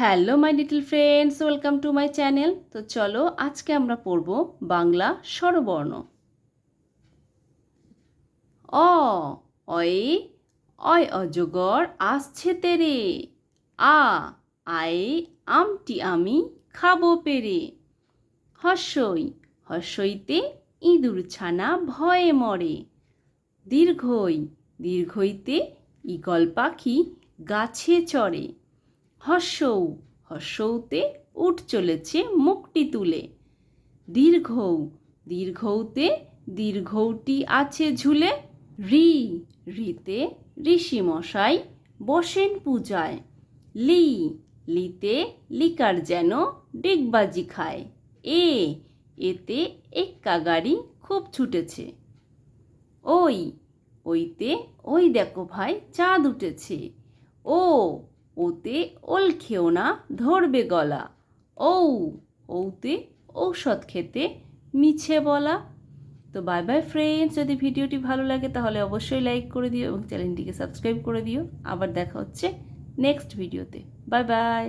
Hello my little friends welcome to my channel তো চলো, আজকে আমরা পড়ব বাংলা স্বরবর্ণ। অ, অয়ে অজগর আসছে তেরে। আ, আয়ে, আমটি আমি খাব পেরে। হর্ষই হর্ষইতে ইঁদুর ছানা ভয়ে মরে। দীর্ঘই, দীর্ঘইতে ঈগল পাখি গাছে চড়ে। হর্ষৌ হর্ষৌতে উঠ চলেছে মুখটি তুলে। দীর্ঘৌ, দীর্ঘৌতে দীর্ঘৌটি আছে ঝুলে। রি, রিতে ঋষি মশাই বসেন পূজায়। লি, লিতে লিকার যেন ডিগবাজি খায়। এ, এতে এক্কা গাড়ি খুব ছুটেছে। ওই, ওইতে ওই দেখো ভাই চাঁদ উঠেছে। ও ওতে ওল খেও না, ধরবে গলা। ঔ ওতে ঔষধ খেতে মিছে বলা। তো বাই বাই ফ্রেন্ডস যদি ভিডিওটি ভালো লাগে তাহলে অবশ্যই লাইক করে দিও এবং চ্যানেলটিকে সাবস্ক্রাইব করে দিও। আবার দেখা হচ্ছে নেক্সট ভিডিওতে বাই বাই